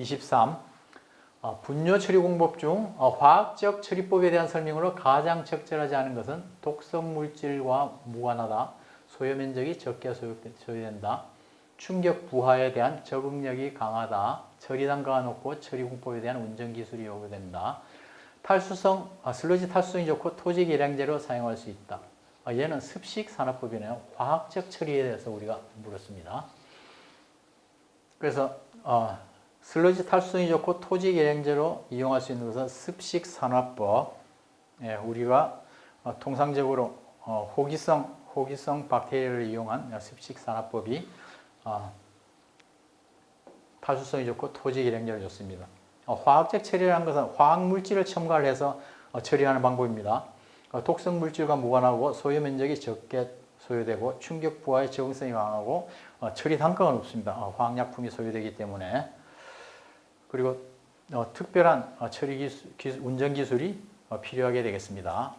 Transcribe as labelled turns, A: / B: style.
A: 23. 어, 분뇨 처리 공법 중 어, 화학적 처리법에 대한 설명으로 가장 적절하지 않은 것은 독성 물질과 무관하다. 소요 면적이 적게 소요- 소요된다. 충격 부하에 대한 적응력이 강하다. 처리 단가가 높고 처리 공법에 대한 운전 기술이 요구된다. 탈수성 아, 슬러지 탈수성이 좋고 토지 계량제로 사용할 수 있다. 아, 얘는 습식 산업법이네요. 과학적 처리에 대해서 우리가 물었습니다. 그래서 어, 슬러지 탈수성이 좋고 토지 계량제로 이용할 수 있는 것은 습식 산업법. 예, 우리가 어, 통상적으로 어, 호기성 호기성 박테리아를 이용한 습식 산업법이 어, 탈수성이 좋고 토지 계량제로 좋습니다. 어, 화학적 처리라는 것은 화학 물질을 첨가를 해서 어, 처리하는 방법입니다. 어, 독성 물질과 무관하고 소요 면적이 적게 소요되고 충격 부하의 적응성이 강하고 어, 처리 단가가 높습니다. 어, 화학약품이 소요되기 때문에 그리고 어, 특별한 어, 처리 기술, 운전 기술이 어, 필요하게 되겠습니다.